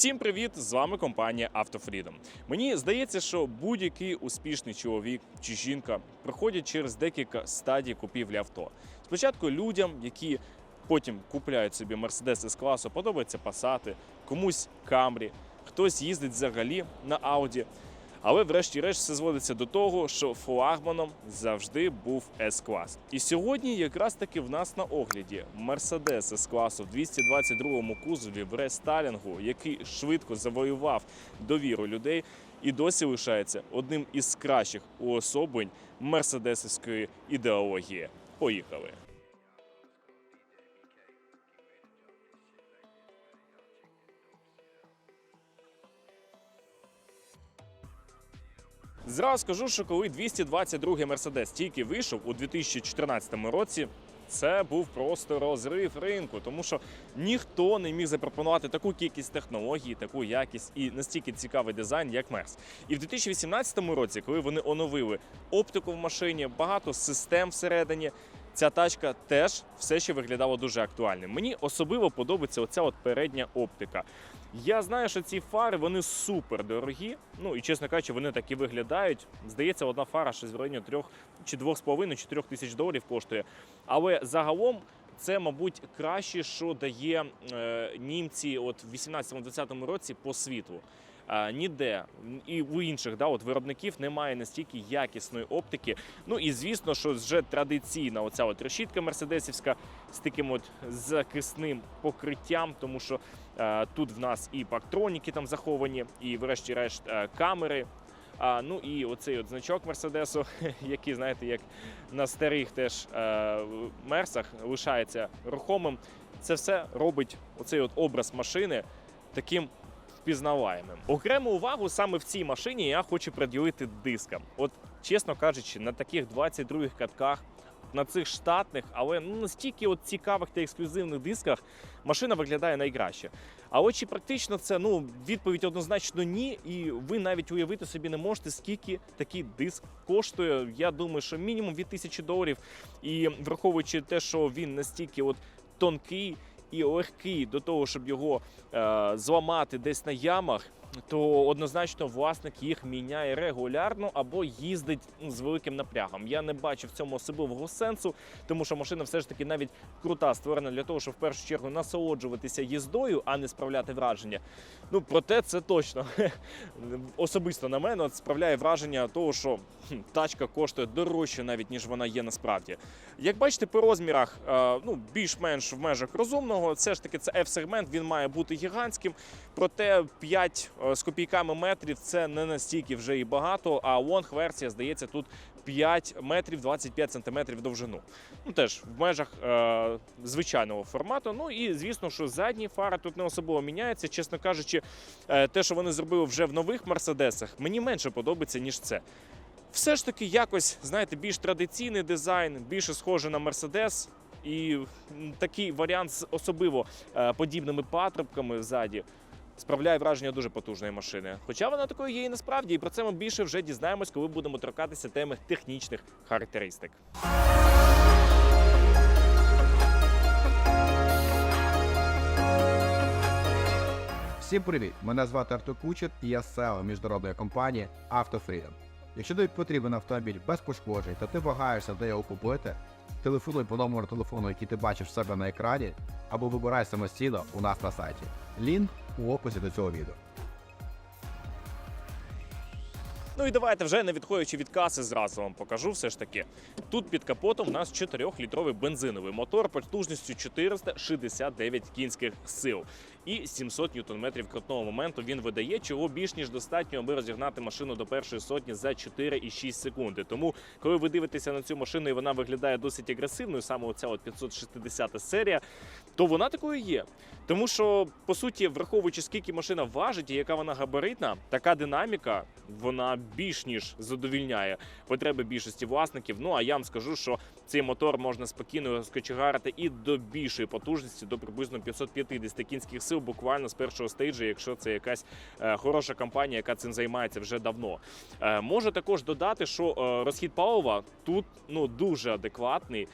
Всім привіт! З вами компанія Автофрідом. Мені здається, що будь-який успішний чоловік чи жінка проходять через декілька стадій купівлі авто. Спочатку людям, які потім купляють собі Mercedes з класу, подобаються пасати, комусь камрі, хтось їздить взагалі на Audi. Але врешті-решт все зводиться до того, що флагманом завжди був С-клас. І сьогодні якраз таки в нас на огляді Mercedes С-класу в 222-му кузові в рестайлінгу, який швидко завоював довіру людей і досі лишається одним із кращих уособлень мерседесівської ідеології. Поїхали! Зразу скажу, що коли 222-й Мерседес тільки вийшов у 2014 році, це був просто розрив ринку, тому що ніхто не міг запропонувати таку кількість технологій, таку якість і настільки цікавий дизайн, як Мерс. І в 2018 році, коли вони оновили оптику в машині, багато систем всередині. Ця тачка теж все ще виглядала дуже актуальним. Мені особливо подобається оця от передня оптика. Я знаю, що ці фари вони супер дорогі. Ну і чесно кажучи, вони так і виглядають. Здається, одна фара щось в районі трьох чи двох з половиною, чи трьох тисяч доларів коштує. Але загалом. Це, мабуть, краще, що дає е, німці от в 18-20 році по світу. Ніде і у інших да, от виробників немає настільки якісної оптики. Ну і звісно, що вже традиційна оця от решітка мерседесівська з таким от захисним покриттям, тому що е, тут в нас і пактроніки там заховані, і, врешті-решт, е, камери. А, ну і оцей от значок Мерседесу, який, знаєте, як на старих теж е, мерсах лишається рухомим. Це все робить оцей от образ машини таким впізнаваємим. Окрему увагу саме в цій машині я хочу приділити дискам. От, чесно кажучи, на таких 22-х катках. На цих штатних, але ну настільки от цікавих та ексклюзивних дисках машина виглядає найкраще. А от чи практично це ну відповідь однозначно ні, і ви навіть уявити собі не можете, скільки такий диск коштує. Я думаю, що мінімум від тисячі доларів. І враховуючи те, що він настільки от тонкий і легкий до того, щоб його е, зламати десь на ямах. То однозначно власник їх міняє регулярно або їздить з великим напрягом. Я не бачу в цьому особливого сенсу, тому що машина все ж таки навіть крута, створена для того, щоб в першу чергу насолоджуватися їздою, а не справляти враження. Ну проте це точно особисто на мене справляє враження того, що тачка коштує дорожче, навіть ніж вона є насправді. Як бачите, по розмірах е, ну більш-менш в межах розумного, все ж таки це F-сегмент, він має бути гігантським. Проте 5 е, з копійками метрів це не настільки вже і багато. А лонг версія здається тут 5 метрів 25 сантиметрів довжину. Ну теж в межах е, звичайного формату. Ну і звісно, що задні фари тут не особливо міняються. Чесно кажучи, е, те, що вони зробили вже в нових мерседесах, мені менше подобається ніж це. Все ж таки, якось знаєте, більш традиційний дизайн, більше схоже на Мерседес. І такий варіант з особливо е, подібними патрубками ззаді справляє враження дуже потужної машини. Хоча вона такою є і насправді, і про це ми більше вже дізнаємось, коли будемо торкатися теми технічних характеристик. Всім привіт! Мене звати Артур Кучер і я SEO міжнародної компанії AutoFreedom. Якщо тобі потрібен автомобіль без пошкоджень та ти вагаєшся, де його купити, телефонуй по номеру телефону, який ти бачиш в себе на екрані, або вибирай самостійно у нас на сайті. Лінк у описі до цього відео. Ну і давайте вже не відходячи від каси, зразу вам покажу все ж таки. Тут під капотом у нас 4-літровий бензиновий мотор потужністю 469 кінських сил і 700 ньютон-метрів крутного моменту він видає, чого більш ніж достатньо, аби розігнати машину до першої сотні за 4,6 секунди. Тому, коли ви дивитеся на цю машину, і вона виглядає досить агресивною, саме оця от 560 серія, то вона такою є. Тому що, по суті, враховуючи скільки машина важить і яка вона габаритна, така динаміка вона більш ніж задовільняє потреби більшості власників. Ну а я вам скажу, що цей мотор можна спокійно розкочегарити і до більшої потужності, до приблизно 550 кінських буквально з першого стейджу, якщо це якась е, хороша компанія, яка цим займається вже давно. Е, можу також додати, що е, розхід палива тут ну дуже адекватний.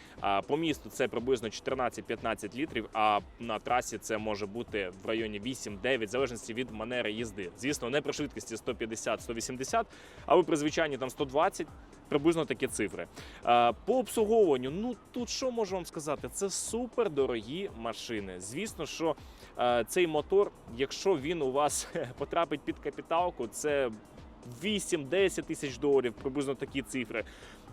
По місту це приблизно 14-15 літрів. а на трасі це може бути в районі 8-9, в залежності від манери їзди. Звісно, не при швидкості 150-180, але при звичайній там 120 приблизно такі цифри. По обслуговуванню, ну тут що можу вам сказати? Це супер дорогі машини. Звісно, що цей мотор, якщо він у вас потрапить під капіталку, це 8-10 тисяч доларів, приблизно такі цифри.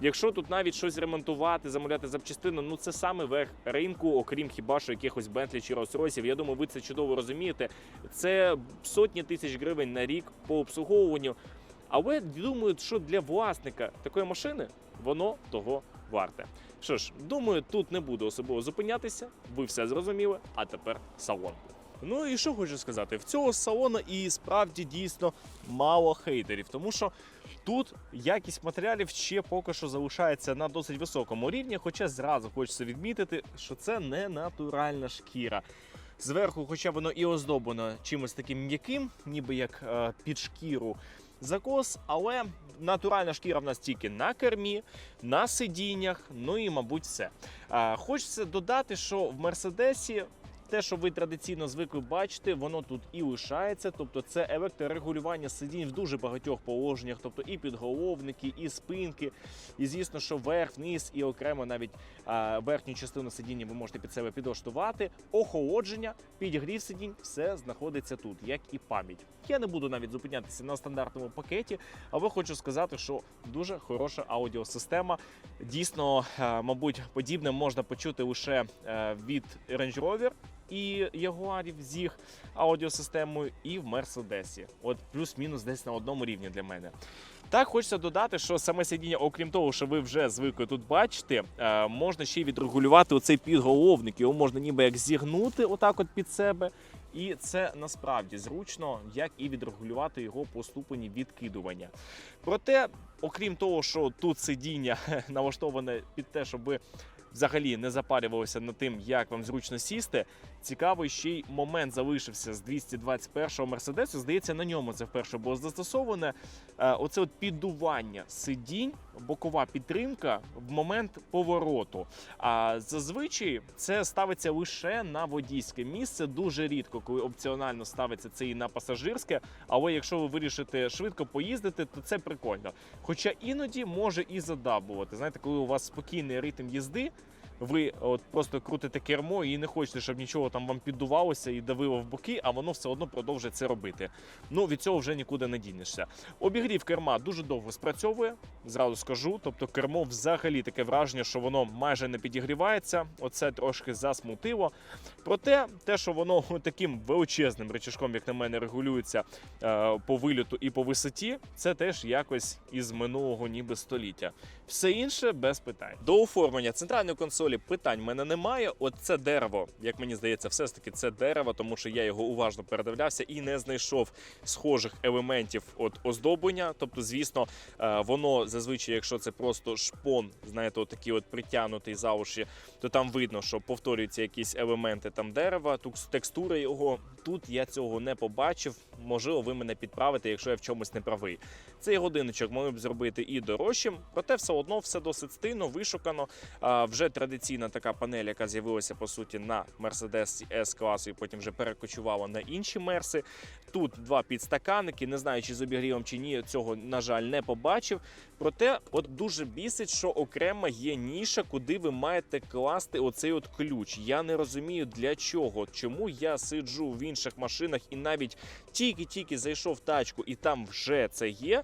Якщо тут навіть щось ремонтувати, замовляти запчастину, ну це саме верх ринку, окрім хіба що якихось Бентлі чи Rolls-Royce. Я думаю, ви це чудово розумієте. Це сотні тисяч гривень на рік по обслуговуванню. Але думаю, що для власника такої машини воно того варте. Що ж, думаю, тут не буду особливо зупинятися. Ви все зрозуміли. А тепер салон. Ну і що хочу сказати, в цього салону і справді дійсно мало хейтерів, тому що тут якість матеріалів ще поки що залишається на досить високому рівні. Хоча зразу хочеться відмітити, що це не натуральна шкіра. Зверху, хоча воно і оздоблено чимось таким м'яким, ніби як е, під шкіру закос, але натуральна шкіра в нас тільки на кермі, на сидіннях, ну і, мабуть, все. А, хочеться додати, що в Мерседесі. Те, що ви традиційно звикли бачити, воно тут і лишається. Тобто це електрорегулювання сидінь в дуже багатьох положеннях, тобто і підголовники, і спинки, і звісно, що верх, вниз, і окремо навіть а, верхню частину сидіння ви можете під себе підлаштувати. Охолодження, підігрів сидінь, все знаходиться тут, як і пам'ять. Я не буду навіть зупинятися на стандартному пакеті, але хочу сказати, що дуже хороша аудіосистема. Дійсно, мабуть, подібне можна почути лише е, від Range Rover і Ягуарів з їх аудіосистемою, і в Мерседесі. От плюс-мінус десь на одному рівні для мене. Так, хочеться додати, що саме сидіння, окрім того, що ви вже звикли тут бачите, е, можна ще й відрегулювати оцей підголовник. Його можна ніби як зігнути отак от під себе. І це насправді зручно, як і відрегулювати його по ступені відкидування. Проте, окрім того, що тут сидіння налаштоване під те, щоб взагалі не запарювалися над тим, як вам зручно сісти. Цікавий ще й момент залишився з 221-го Мерседесу. Здається, на ньому це вперше було застосоване. Е, Оце от піддування сидінь, бокова підтримка в момент повороту. А зазвичай це ставиться лише на водійське місце. Дуже рідко, коли опціонально ставиться це і на пасажирське. Але якщо ви вирішите швидко поїздити, то це прикольно. Хоча іноді може і задабувати. Знаєте, коли у вас спокійний ритм їзди. Ви от просто крутите кермо і не хочете, щоб нічого там вам піддувалося і давило в боки, а воно все одно продовжує це робити. Ну від цього вже нікуди не дінешся. Обігрів керма дуже довго спрацьовує, зразу скажу. Тобто кермо взагалі таке враження, що воно майже не підігрівається. Оце трошки засмутило. Проте, те, що воно таким величезним речашком, як на мене, регулюється е, по виліту і по висоті, це теж якось із минулого ніби століття. Все інше без питань. До оформлення центральної консолі питань в мене немає. От це дерево, як мені здається, все ж таки це дерево, тому що я його уважно передивлявся і не знайшов схожих елементів от оздоблення. Тобто, звісно, е, воно зазвичай, якщо це просто шпон, знаєте, отакий от притягнутий за уші, то там видно, що повторюються якісь елементи там дерева, текстура його. Тут я цього не побачив. Можливо, ви мене підправите, якщо я в чомусь не правий. Цей годинничок могли б зробити і дорожчим, проте все одно все досить стильно, вишукано. Вже традиційна така панель, яка з'явилася по суті на Mercedes S класу, і потім вже перекочувала на інші мерси. Тут два підстаканники. Не знаю, чи з обігрівом чи ні, цього на жаль не побачив. Проте, от дуже бісить, що окремо є ніша, куди ви маєте класти оцей от ключ. Я не розумію для чого. Чому я сиджу в інших машинах і навіть тільки-тільки зайшов в тачку, і там вже це є.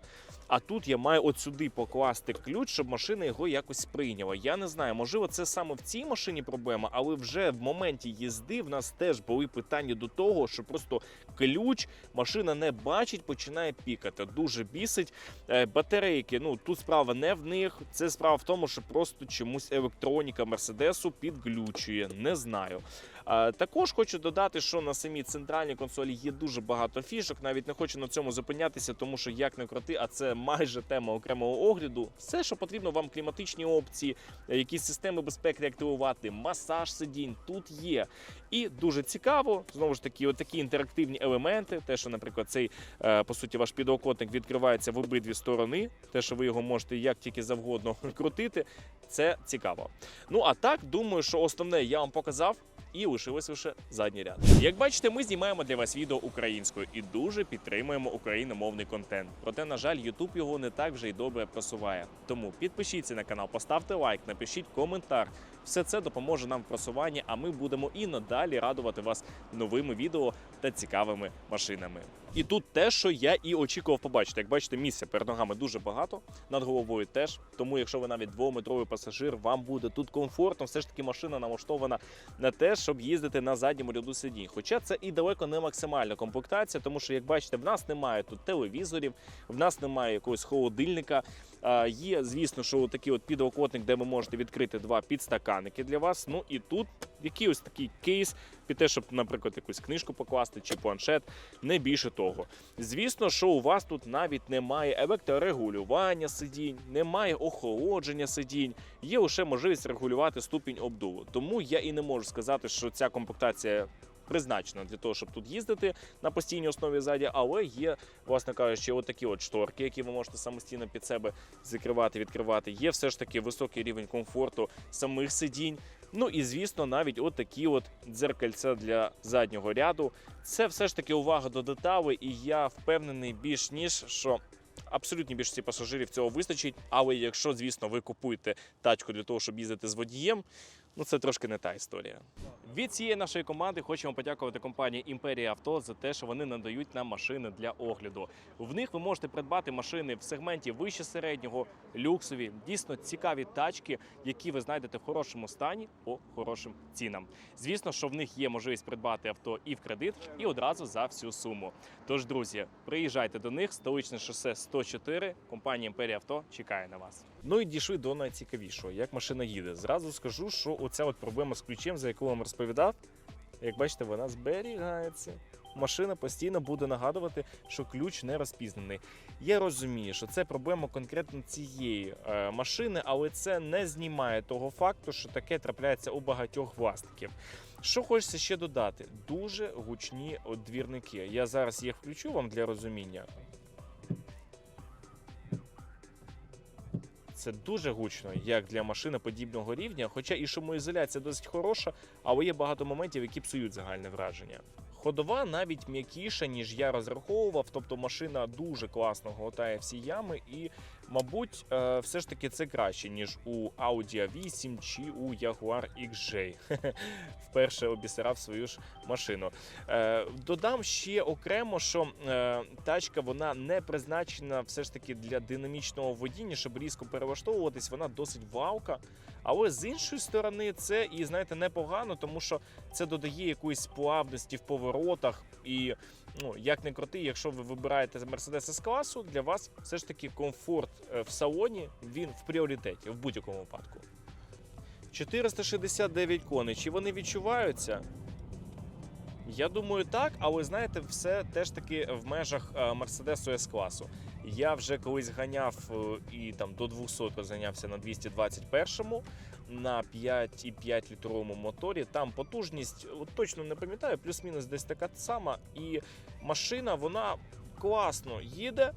А тут я маю от сюди покласти ключ, щоб машина його якось прийняла. Я не знаю, можливо, це саме в цій машині проблема, але вже в моменті їзди в нас теж були питання до того, що просто ключ машина не бачить, починає пікати. Дуже бісить. Е, Батарейки, ну тут справа не в них. Це справа в тому, що просто чомусь електроніка Мерседесу підглючує. Не знаю. Також хочу додати, що на самій центральній консолі є дуже багато фішок. Навіть не хочу на цьому зупинятися, тому що як не крути, а це майже тема окремого огляду. Все, що потрібно вам, кліматичні опції, е, якісь системи безпеки активувати, масаж сидінь тут є. І дуже цікаво, знову ж таки, отакі інтерактивні елементи. Те, що, наприклад, цей е, по суті ваш підлокотник відкривається в обидві сторони. Те, що ви його можете як тільки завгодно крутити, це цікаво. Ну а так, думаю, що основне я вам показав. І лишилось лише задній ряд. Як бачите, ми знімаємо для вас відео українською і дуже підтримуємо україномовний контент. Проте, на жаль, YouTube його не так вже й добре просуває. Тому підпишіться на канал, поставте лайк, напишіть коментар. Все це допоможе нам в просуванні, а ми будемо і надалі радувати вас новими відео та цікавими машинами. І тут те, що я і очікував побачити. Як бачите, місця перед ногами дуже багато, над головою теж. Тому, якщо ви навіть двометровий пасажир, вам буде тут комфортно. Все ж таки машина налаштована на те, щоб їздити на задньому ряду сидінь. Хоча це і далеко не максимальна комплектація, тому що, як бачите, в нас немає тут телевізорів, в нас немає якогось холодильника. Є, звісно, що такий от підлокотник, де ви можете відкрити два підстаканники для вас. Ну і тут який ось такий кейс під те, щоб, наприклад, якусь книжку покласти чи планшет, не більше того. Звісно, що у вас тут навіть немає електрорегулювання сидінь, немає охолодження сидінь, є лише можливість регулювати ступінь обдуву. Тому я і не можу сказати, що ця комплектація. Призначена для того, щоб тут їздити на постійній основі ззаді, але є, власне кажучи, отакі от шторки, які ви можете самостійно під себе закривати, відкривати. Є все ж таки високий рівень комфорту самих сидінь. Ну і звісно, навіть от такі от дзеркальця для заднього ряду. Це все ж таки увага до деталей, і я впевнений більш ніж що. Абсолютні більшості пасажирів цього вистачить, але якщо, звісно, ви купуєте тачку для того, щоб їздити з водієм, ну це трошки не та історія. Від цієї нашої команди хочемо подякувати компанії Імперія Авто за те, що вони надають нам машини для огляду. В них ви можете придбати машини в сегменті вище середнього, люксові, дійсно цікаві тачки, які ви знайдете в хорошому стані по хорошим цінам. Звісно, що в них є можливість придбати авто і в кредит, і одразу за всю суму. Тож, друзі, приїжджайте до них, столичне шосе 104, компанія Імперія Авто чекає на вас. Ну і дійшли до найцікавішого, як машина їде. Зразу скажу, що оця от проблема з ключем, за яку вам розповідав, як бачите, вона зберігається. Машина постійно буде нагадувати, що ключ не розпізнаний. Я розумію, що це проблема конкретно цієї е, машини, але це не знімає того факту, що таке трапляється у багатьох власників. Що хочеться ще додати? Дуже гучні двірники. Я зараз їх включу вам для розуміння. Це дуже гучно, як для машини подібного рівня. Хоча і шумоізоляція досить хороша, але є багато моментів, які псують загальне враження. Ходова навіть м'якіша, ніж я розраховував. Тобто машина дуже класно глотає всі ями, і, мабуть, е, все ж таки це краще, ніж у Audi A8 чи у Jaguar XJ. Вперше обісирав свою ж машину. Е, Додам ще окремо, що е, тачка вона не призначена все ж таки для динамічного водіння, щоб різко перелаштовуватись. Вона досить валка. Але з іншої сторони, це і знаєте непогано, тому що це додає якоїсь плавності в поворотах. І ну як не крути, якщо ви вибираєте Mercedes с класу, для вас все ж таки комфорт е, в салоні він в пріоритеті в будь-якому випадку. 469 коней. Чи вони відчуваються? Я думаю, так, але знаєте, все теж таки в межах е, Mercedes с класу. Я вже колись ганяв е, і там до 200 розганявся на 221-му на 5,5 літровому моторі. Там потужність, от точно не пам'ятаю, плюс-мінус десь така сама. І машина вона класно їде.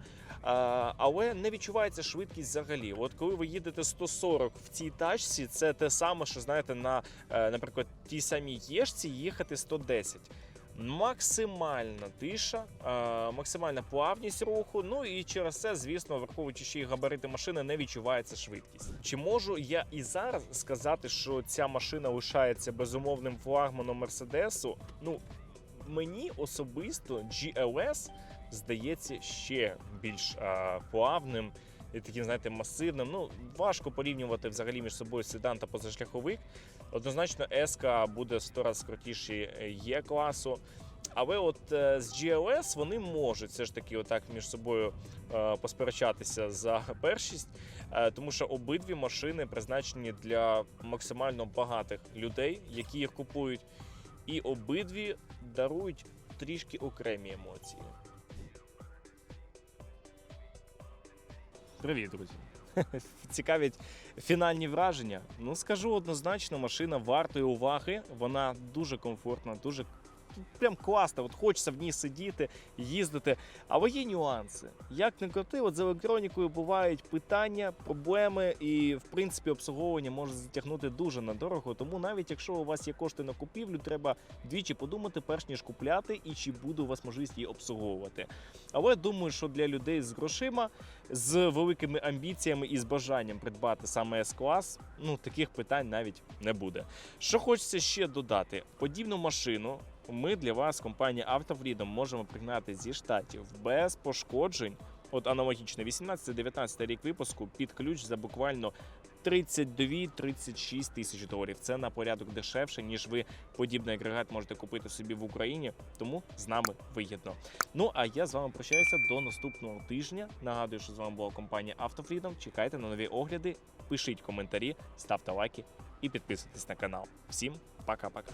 Але не відчувається швидкість взагалі. От коли ви їдете 140 в цій тачці, це те саме, що знаєте, на, е, наприклад, тій самій єшці їхати 110. Максимальна тиша, е, максимальна плавність руху. Ну і через це, звісно, враховуючи ще й габарити машини, не відчувається швидкість. Чи можу я і зараз сказати, що ця машина лишається безумовним флагманом Мерседесу? Ну мені особисто GLS здається ще більш е, плавним. І таким, знаєте, масивним. Ну, важко порівнювати взагалі між собою седан та позашляховик. Однозначно, S буде в 100 разів крутіший Є класу. Але от е, з GLS вони можуть все ж таки отак між собою е, посперечатися за першість, е, тому що обидві машини призначені для максимально багатих людей, які їх купують, і обидві дарують трішки окремі емоції. Привіт, друзі! Цікавить фінальні враження. Ну скажу однозначно, машина вартої уваги. Вона дуже комфортна, дуже прям класно, от хочеться в ній сидіти, їздити. Але є нюанси. Як не крути, от з електронікою бувають питання, проблеми, і в принципі обслуговування може затягнути дуже надорого. Тому навіть якщо у вас є кошти на купівлю, треба двічі подумати, перш ніж купляти, і чи буде у вас можливість її обслуговувати. Але думаю, що для людей з грошима, з великими амбіціями і з бажанням придбати саме С-клас, ну таких питань навіть не буде. Що хочеться ще додати: подібну машину ми для вас, компанія Автофрідом, можемо пригнати зі штатів без пошкоджень. От аналогічно 18-19 рік випуску під ключ за буквально 32-36 тисяч доларів. Це на порядок дешевше, ніж ви подібний агрегат можете купити собі в Україні. Тому з нами вигідно. Ну а я з вами прощаюся до наступного тижня. Нагадую, що з вами була компанія Автофрідом. Чекайте на нові огляди, пишіть коментарі, ставте лайки і підписуйтесь на канал. Всім пока-пока.